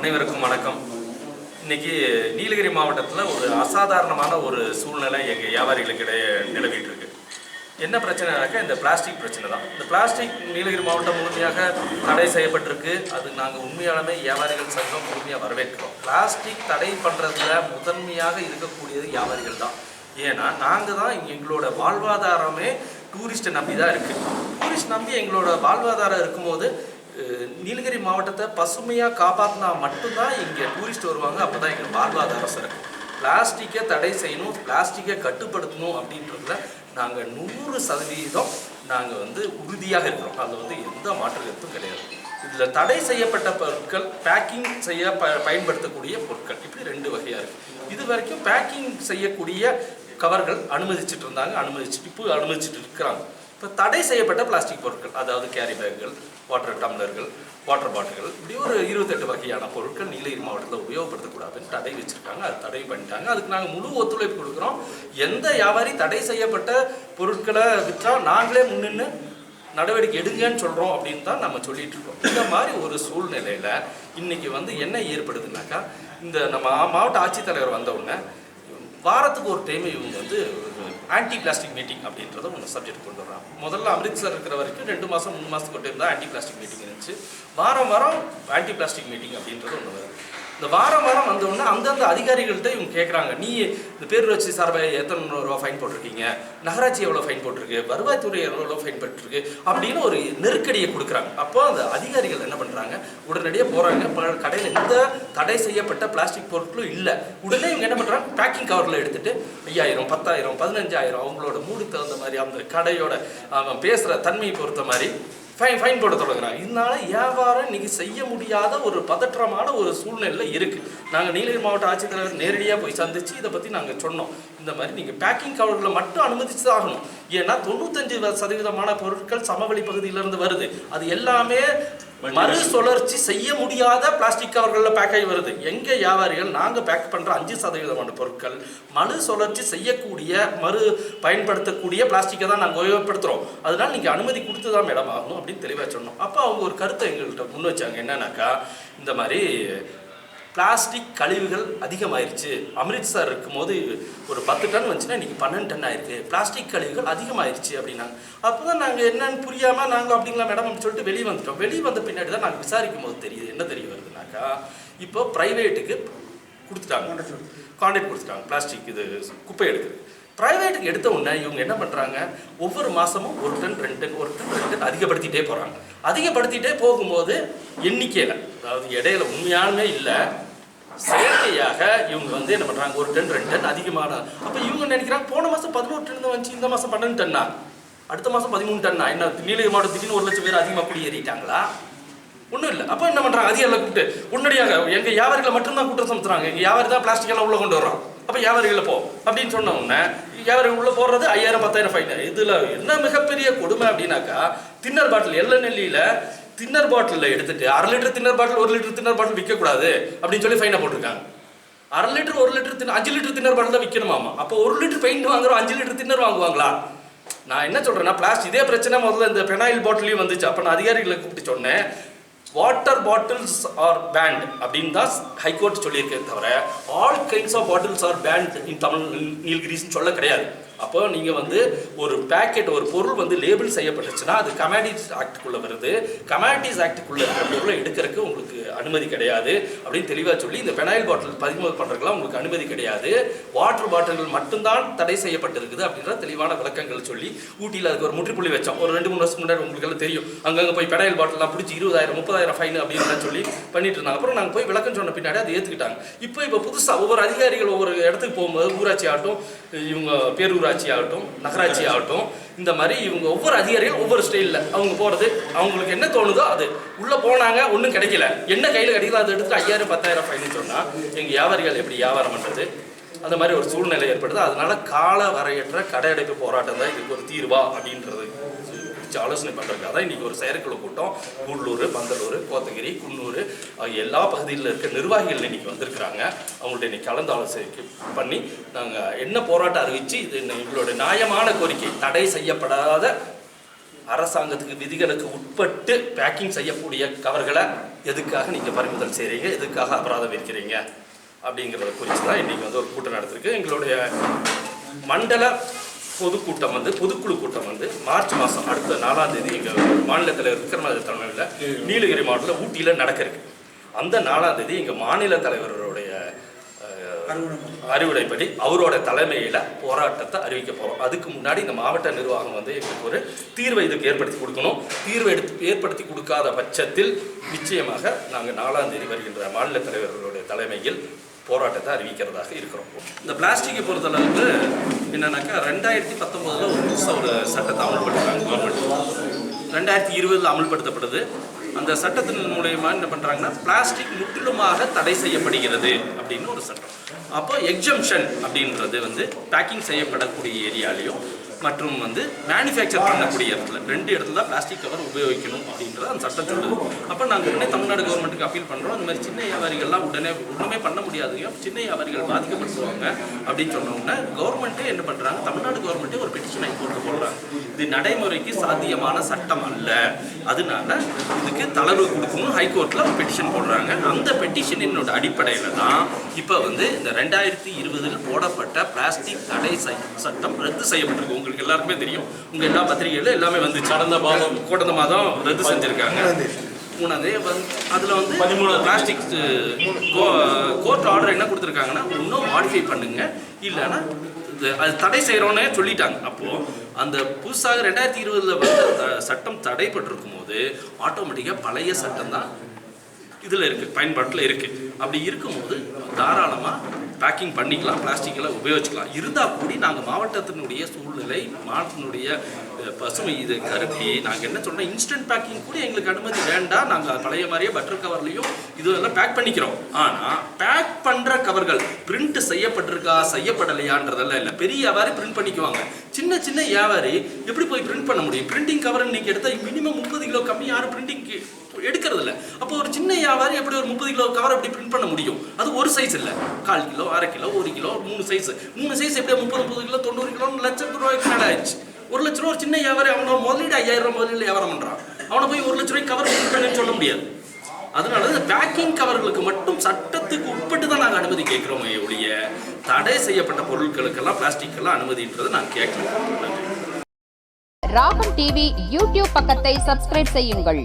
அனைவருக்கும் வணக்கம். இன்னைக்கு நீலகிரி மாவட்டத்தில் ஒரு அசாதாரணமான ஒரு சூழ்நிலை எங்கள் வியாபாரிகளுக்கு இடையே நிலவிட்டு இருக்கு என்ன பிரச்சனைனாக்கா இந்த பிளாஸ்டிக் பிரச்சனை தான். இந்த பிளாஸ்டிக் நீலகிரி மாவட்டம் முழுமையாக தடை செய்யப்பட்டிருக்கு. அது நாங்கள் உண்மையாலுமே வியாபாரிகள் சங்கம் முழுமையாக வரவேற்கிறோம். பிளாஸ்டிக் தடை பண்ணுறதுல முதன்மையாக இருக்கக்கூடியது வியாபாரிகள் தான். ஏன்னா நாங்கள் தான் எங்களோட வாழ்வாதாரமே டூரிஸ்ட்டை நம்பி தான் இருக்குது டூரிஸ்ட் நம்பி எங்களோட வாழ்வாதாரம் இருக்கும்போது நீலகிரி மாவட்டத்தை பசுமையாக காப்பாற்றினா மட்டும்தான் இங்கே டூரிஸ்ட் வருவாங்க. அப்போ தான் எங்கள் வாழ்வாதாரம் சிறக்கும். பிளாஸ்டிக்கை தடை செய்யணும் பிளாஸ்டிக்கை கட்டுப்படுத்தணும் அப்படின்றதுல நாங்கள் நூறு சதவீதம் நாங்கள் வந்து உறுதியாக இருக்கிறோம். அதில் வந்து எந்த மாற்று கருத்தும் கிடையாது. இதில் தடை செய்யப்பட்ட பொருட்கள் பேக்கிங் செய்ய ப பயன்படுத்தக்கூடிய பொருட்கள். இப்படி ரெண்டு வகையாக இருக்குது இது வரைக்கும் பேக்கிங் செய்யக்கூடிய கவர்கள் அனுமதிச்சுட்டு இருந்தாங்க. அனுமதிச்சுட்டு இப்போ அனுமதிச்சுட்டு இருக்கிறாங்க. இப்போ தடை செய்யப்பட்ட பிளாஸ்டிக் பொருட்கள் அதாவது கேரி பேக்குகள் வாட்டர் டம்ளர்கள் வாட்டர் பாட்டில்கள் இப்படி ஒரு இருபத்தெட்டு வகையான பொருட்கள் நீலகிரி மாவட்டத்தில் உபயோகப்படுத்தக்கூடாதுன்னு தடை வச்சுருக்காங்க. அது தடை பண்ணிட்டாங்க. அதுக்கு நாங்கள் முழு ஒத்துழைப்பு கொடுக்குறோம். எந்த வியாபாரி தடை செய்யப்பட்ட பொருட்களை விற்றா நாங்களே முன்னின்று நடவடிக்கை எடுங்கன்னு சொல்கிறோம் அப்படின்னு தான் நம்ம சொல்லிட்டு இருக்கோம். இந்த மாதிரி ஒரு சூழ்நிலையில் இன்னைக்கு வந்து என்ன ஏற்படுதுனாக்கா இந்த நம்ம மாவட்ட ஆட்சித்தலைவர் வந்தவுடனே வாரத்துக்கு ஒரு டைம் இவங்க வந்து ஆன்டி பிளாஸ்டிக் மீட்டிங் அப்படின்றத ஒன்று சப்ஜெக்ட் கொண்டு வர்றாங்க. முதல்ல அமிர்த்சர் இருக்கிற வரைக்கும் ரெண்டு மாதம் மூணு மாதத்துக்கு ஒரு டைம் தான் ஆன்டி பிளாஸ்டிக் மீட்டிங் இருந்துச்சு. வாரம் வாரம் ஆன்டி பிளாஸ்டிக் மீட்டிங் அப்படின்றது ஒன்று வருது இந்த வாரம் வாரம் வந்தோடனே அந்தந்த அதிகாரிகள்கிட்ட இவங்க கேட்குறாங்க நீ இந்த பேரூராட்சி சார்பாக எத்தனை ரூபா ஃபைன் போட்டிருக்கீங்க? நகராட்சி எவ்வளோ ஃபைன் போட்டிருக்கு? வருவாய்த்துறை எவ்வளோ ஃபைன் போட்டிருக்கு? அப்படின்னு ஒரு நெருக்கடியை கொடுக்குறாங்க. அப்போ அந்த அதிகாரிகள் என்ன பண்ணுறாங்க உடனடியாக போகிறாங்க கடையில் எந்த தடை செய்யப்பட்ட பிளாஸ்டிக் பொருட்களும் இல்லை. உடனே இவங்க என்ன பண்ணுறாங்க பேக்கிங் கவரில் எடுத்துட்டு ஐயாயிரம் பத்தாயிரம் பதினஞ்சாயிரம் அவங்களோட மூடுக்கு தகுந்த மாதிரி அந்த கடையோட அவன் பேசுகிற தன்மையை பொறுத்த மாதிரி ஃபைன் ஃபைன் போட தொடங்குறாங்க இதனால வியாபாரம் இன்னைக்கு செய்ய முடியாத ஒரு பதற்றமான ஒரு சூழ்நிலை இருக்குது நாங்கள் நீலகிரி மாவட்ட ஆட்சித்தலைவர் நேரடியாக போய் சந்திச்சு இதை பற்றி நாங்கள் சொன்னோம். இந்த மாதிரி நீங்கள் பேக்கிங் கவர்களை மட்டும் அனுமதிச்சு தான் ஆகணும் ஏன்னா தொண்ணூத்தஞ்சு சதவீதமான பொருட்கள் சமவெளி பகுதியிலிருந்து வருது. அது எல்லாமே மறு சுழற்சி செய்ய முடியாத பிளாஸ்டிக் கவர்களில் பேக் ஆகி வருது. எங்க வியாபாரிகள் நாங்கள் பேக் பண்ற அஞ்சு சதவீதமான பொருட்கள் மறு சுழற்சி செய்யக்கூடிய மறு பயன்படுத்தக்கூடிய பிளாஸ்டிக்கை தான் நாங்கள் உபயோகப்படுத்துகிறோம் அதனால நீங்கள் அனுமதி கொடுத்து தான் மேடம் ஆகணும் அப்படின்னு தெளிவாக சொன்னோம். அப்போ அவங்க ஒரு கருத்தை எங்கள்கிட்ட முன் வச்சாங்க. என்னன்னாக்கா இந்த மாதிரி பிளாஸ்டிக் கழிவுகள் அதிகமாயிருச்சு. அமிர்த்சர் இருக்கும்போது ஒரு பத்து டன் வந்துச்சுன்னா இன்றைக்கி பன்னெண்டு டன் ஆயிருக்கு. பிளாஸ்டிக் கழிவுகள் அதிகமாயிருச்சு அப்படின்னாங்க. அப்போ தான் நாங்கள் என்னன்னு புரியாமல் நாங்கள் அப்படிங்களா மேடம் அப்படின்னு சொல்லிட்டு வெளியே வந்துட்டோம். வெளியே வந்த பின்னாடி தான் நாங்கள் விசாரிக்கும் போது தெரியுது. என்ன தெரிய வருதுனாக்கா இப்போ ப்ரைவேட்டுக்கு கொடுத்துட்டாங்க. கான்ட்ராக்ட் கொடுத்துட்டாங்க. பிளாஸ்டிக் இது குப்பை எடுக்குது ப்ரைவேட்டுக்கு எடுத்த உடனே இவங்க என்ன பண்ணுறாங்க ஒவ்வொரு மாதமும் ஒரு டன் ரெண்டு டன் ஒரு டன் ரெண்டு டன் அதிகப்படுத்திகிட்டே போகிறாங்க அதிகப்படுத்திகிட்டே போகும்போது எண்ணிக்கையில் அதாவது இடையில உண்மையாலுமே இல்லை. செயற்கையாக இவங்க வந்து என்ன பண்ணுறாங்க ஒரு டன் ரெண்டு டன் அதிகமான. அப்போ இவங்க நினைக்கிறாங்க? போன மாதம் பதினோரு டன் தான் வந்துச்சு இந்த மாதம் பன்னெண்டு டன்னா. அடுத்த மாதம் பதிமூணு டன்னா. என்ன நீலகிரி மாவட்டம் திடீர்னு ஒரு லட்சம் பேர் அதிகமாக குடியேறிட்டாங்களா? ஒன்றும் இல்லை. அப்போ என்ன பண்ணுறாங்க அதிகாரிகளை கூப்பிட்டு உடனடியாக எங்கள் வியாபாரிகளை மட்டும்தான் குற்றம் சுமத்துறாங்க எங்கள் வியாபாரி தான் பிளாஸ்டிக் எல்லாம் உள்ளே கொண்டு வரோம் அப்போ வியாபாரிகளை போ அப்படின்னு சொன்ன உடனே வியாபாரி உள்ளே போடுறது ஐயாயிரம் பத்தாயிரம் ஃபைன் இதில் என்ன மிகப்பெரிய கொடுமை அப்படின்னாக்கா தின்னர் பாட்டில் எல்ல நெல்லியில் தின்னர் பாட்டிலில் எடுத்துட்டு அரை லிட்டர் தின்னர் பாட்டில் ஒரு லிட்டர் தின்னர் பாட்டில் விற்கக்கூடாது அப்படின்னு சொல்லி ஃபைனை போட்டிருக்காங்க. அரை லிட்டர் ஒரு லிட்டர் தின் அஞ்சு லிட்டர் தின்னர் பாட்டில் தான் விற்கணுமாமா அப்போ ஒரு லிட்டர் பெயிண்ட் வாங்குறோம் அஞ்சு லிட்டர் தின்னர் வாங்குவாங்களா? நான் என்ன சொல்கிறேன்னா பிளாஸ்டிக் இதே பிரச்சனை முதல்ல இந்த பெனாயில் பாட்டிலையும் வந்துச்சு. அப்போ நான் அதிகாரிகளை கூப்பிட்டு சொன்னேன் வாட்டர் பாட்டில்ஸ் ஆர் பேண்ட் அப்படின்னு தான் ஹைகோர்ட் சொல்லியிருக்கேன் தவிர all kinds of bottles are banned in Tamil நீல்கிரிஸ்ன்னு சொல்ல கிடையாது. அப்போ நீங்கள் வந்து ஒரு பேக்கெட் ஒரு பொருள் வந்து லேபிள் செய்யப்பட்டுச்சுன்னா அது கமாடிட்டிஸ் ஆக்டுக்குள்ளே வருது. கமாடிட்டிஸ் ஆக்டுக்குள்ளே இருக்கிற பொருளை எடுக்கிறதுக்கு உங்களுக்கு அனுமதி கிடையாது அப்படின்னு தெளிவாக சொல்லி இந்த பெனாயில் பாட்டில் பதிமுக பண்ணுறதுக்குலாம் உங்களுக்கு அனுமதி கிடையாது. வாட்டர் பாட்டில்கள் மட்டும்தான் தடை செய்யப்பட்டிருக்குது அப்படின்ற தெளிவான விளக்கங்கள் சொல்லி ஊட்டியில் அதுக்கு ஒரு முற்றுப்புள்ளி வச்சோம். ஒரு ரெண்டு மூணு வருஷம் முன்னாடி உங்களுக்கு எல்லாம் தெரியும். அங்கங்கே போய் பெனாயில் பாட்டிலாம் பிடிச்சி இருபதாயிரம் முப்பதாயிரம் ஃபைன் அப்படின்னு சொல்லி பண்ணிட்டு இருந்தாங்க. அப்புறம் நாங்கள் போய் விளக்கம் சொன்ன பின்னாடி அதை ஏற்றுக்கிட்டாங்க இப்போ இப்போ புதுசாக ஒவ்வொரு அதிகாரிகள் ஒவ்வொரு இடத்துக்கு போகும்போது ஊராட்சி ஆகட்டும் இவங்க பேரூராட்சி ஆகட்டும் நகராட்சி ஆகட்டும் இந்த மாதிரி இவங்க ஒவ்வொரு அதிகாரிகள் ஒவ்வொரு ஸ்டைலில் அவங்க போகிறது அவங்களுக்கு என்ன தோணுதோ அது. உள்ளே போனாங்க ஒன்றும் கிடைக்கல. என்ன கையில் கிடைக்கல அது எடுத்துட்டு ஐயாயிரம் பத்தாயிரம் ஃபைன் சொன்னால் எங்கள் வியாபாரிகள் எப்படி வியாபாரம் பண்ணுறது அந்த மாதிரி ஒரு சூழ்நிலை ஏற்படுது. அதனால கால வரையற்ற கடையடைப்பு போராட்டம் தான் இதுக்கு ஒரு தீர்வா அப்படின்றது. குறித்து ஆலோசனை பண்ணுறதுக்காக தான் இன்றைக்கி ஒரு செயற்குழு கூட்டம். கூடலூர் பந்தலூர் கோத்தகிரி குன்னூர் எல்லா பகுதியில் இருக்க நிர்வாகிகள் இன்றைக்கி வந்திருக்கிறாங்க. அவங்கள்ட்ட இன்றைக்கி கலந்து ஆலோசனை பண்ணி நாங்கள் என்ன போராட்டம் அறிவித்து இது எங்களோட நியாயமான கோரிக்கை தடை செய்யப்படாத அரசாங்கத்துக்கு விதிகளுக்கு உட்பட்டு பேக்கிங் செய்யக்கூடிய கவர்களை எதுக்காக நீங்கள் பறிமுதல் செய்கிறீங்க எதுக்காக அபராதம் விற்கிறீங்க அப்படிங்கிறத குறித்து தான் இன்றைக்கி வந்து ஒரு கூட்டம் நடத்திருக்கு. எங்களுடைய மண்டல பொதுக்கூட்டம் வந்து பொதுக்குழு கூட்டம் வந்து மார்ச் மாதம் அடுத்த நாலாம் தேதி எங்கள் மாநில தலைவர் விக்ரமராஜ தலைமையில் நீலகிரி மாவட்டத்தில் ஊட்டியில் நடக்க இருக்கு. அந்த நாலாம் தேதி எங்கள் மாநில தலைவருடைய அறிவுரைப்படி அவரோட தலைமையில் போராட்டத்தை அறிவிக்க போகிறோம் அதுக்கு முன்னாடி இந்த மாவட்ட நிர்வாகம் வந்து எங்களுக்கு ஒரு தீர்வை இதுக்கு ஏற்படுத்தி கொடுக்கணும். தீர்வை எடுத்து ஏற்படுத்தி கொடுக்காத பட்சத்தில் நிச்சயமாக நாங்கள் நாலாம் தேதி வருகின்ற மாநில தலைவர்களுடைய தலைமையில் போராட்டத்தை அறிவிக்கிறதாக இருக்கிறோம். இந்த பிளாஸ்டிக்கை பொறுத்தளவுக்கு என்னன்னாக்கா ரெண்டாயிரத்தி பத்தொம்போதில் ஒரு புதுசாக ஒரு சட்டத்தை அமல்படுத்துகிறாங்க கவர்மெண்ட் ரெண்டாயிரத்தி இருபதில் அமல்படுத்தப்படுது. அந்த சட்டத்தின் மூலயமா என்ன பண்ணுறாங்கன்னா பிளாஸ்டிக் முற்றிலுமாக தடை செய்யப்படுகிறது அப்படின்னு ஒரு சட்டம். அப்போ எக்ஸம்ஷன் அப்படின்றது வந்து பேக்கிங் செய்யப்படக்கூடிய ஏரியாலையும் மற்றும் வந்து மேனுஃபேக்சர் பண்ணக்கூடிய இடத்துல ரெண்டு இடத்துல தான் பிளாஸ்டிக் கவர் உபயோகிக்கணும் அப்படின்றது அந்த சட்டம் சொல்லுது. அப்போ நாங்கள் உடனே தமிழ்நாடு கவர்மெண்ட்டுக்கு அப்பீல் பண்ணுறோம் அந்த மாதிரி சின்ன வியாபாரிகள்லாம் உடனே ஒன்றுமே பண்ண முடியாதுங்க சின்ன வியாபாரிகள் பாதிக்கப்படுத்துவாங்க அப்படின்னு சொன்ன கவர்மெண்ட்டே என்ன பண்ணுறாங்க தமிழ்நாடு கவர்மெண்ட்டே ஒரு பெட்டிஷன் ஹைகோர்ட்டு போடுறாங்க. இது நடைமுறைக்கு சாத்தியமான சட்டம் அல்ல. அதனால இதுக்கு தளர்வு கொடுக்கணும் ஹைகோர்ட்டில் ஒரு பெட்டிஷன் போடுறாங்க. அந்த பெட்டிஷனினோட அடிப்படையில் தான் இப்போ வந்து இந்த ரெண்டாயிரத்தி இருபதில் போடப்பட்ட பிளாஸ்டிக் தடை சட்டம் ரத்து செய்யப்பட்டிருக்கு. உங்களுக்கு எல்லாருக்குமே தெரியும். உங்கள் எல்லா பத்திரிகைகளும் எல்லாமே வந்து கடந்த மாதம். கடந்த மாதம் ரத்து செஞ்சுருக்காங்க. மூணாவது அதில் வந்து பிளாஸ்டிக் கோர்ட் ஆர்டர் என்ன கொடுத்துருக்காங்கன்னா இன்னும் மாடிஃபை பண்ணுங்க. இல்லைன்னா அது தடை செய்கிறோன்னே சொல்லிட்டாங்க. அப்போது அந்த புதுசாக ரெண்டாயிரத்தி இருபதில் வந்து சட்டம் தடைப்பட்டிருக்கும் போது ஆட்டோமேட்டிக்காக பழைய சட்டம் தான் இதில் இருக்குது பயன்பாட்டில் இருக்குது அப்படி இருக்கும்போது தாராளமாக பேக்கிங் பண்ணிக்கலாம் பிளாஸ்டிக்கெல்லாம் உபயோகிச்சுக்கலாம். இருந்தால் கூடி நாங்கள் மாவட்டத்தினுடைய சூழ்நிலை மாவட்டத்தினுடைய பசுமை இது கருப்பி நாங்கள் என்ன சொல்கிறோம் இன்ஸ்டன்ட் பேக்கிங் கூட எங்களுக்கு அனுமதி வேண்டாம். நாங்கள் பழைய மாதிரியே பட்டர் கவர்லையும் இதெல்லாம் பேக் பண்ணிக்கிறோம். ஆனால் பேக் பண்ணுற கவர்கள் பிரிண்ட் செய்யப்பட்டிருக்கா செய்யப்படலையான்றதெல்லாம் இல்லை. பெரிய வியாபாரி பிரிண்ட் பண்ணிக்குவாங்க. சின்ன சின்ன வியாபாரி எப்படி போய் பிரிண்ட் பண்ண முடியும்? பிரிண்டிங் கவர் இன்னைக்கு எடுத்தால் மினிமம் முப்பது கிலோ கம்மி யாரும் பிரிண்டிங் எடுக்கிறது இல்லை அப்போ ஒரு சின்ன வியாபாரி எப்படி ஒரு முப்பது கிலோ கவர் எப்படி பிரிண்ட் பண்ண முடியும்? அது ஒரு சைஸ் இல்லை. கால் கிலோ அரை கிலோ ஒரு கிலோ மூணு சைஸ் மூணு சைஸ் எப்படியா முப்பது முப்பது கிலோ தொண்ணூறு கிலோ லட்சத்து ரூபாய்க்கு மேலே ஆயிடுச்சு. ஒரு லட்ச ரூபா ஒரு சின்ன வியாபாரி அவனோட முதலீடு ஐயாயிரம் ரூபாய் முதலீடு வியாபாரம் பண்ணுறான் அவனை போய் ஒரு லட்ச ரூபாய்க்கு கவர் பண்ணுன்னு சொல்ல முடியாது. அதனால இந்த பேக்கிங் கவர்களுக்கு மட்டும் சட்டத்துக்கு உட்பட்டு தான் நாங்கள் அனுமதி கேட்குறோம் ஒழிய தடை செய்யப்பட்ட பொருட்களுக்கெல்லாம் பிளாஸ்டிக்கெல்லாம் அனுமதின்றதை நான் கேட்கல. ராகம் டிவி யூடியூப் பக்கத்தை சப்ஸ்கிரைப் செய்யுங்கள்.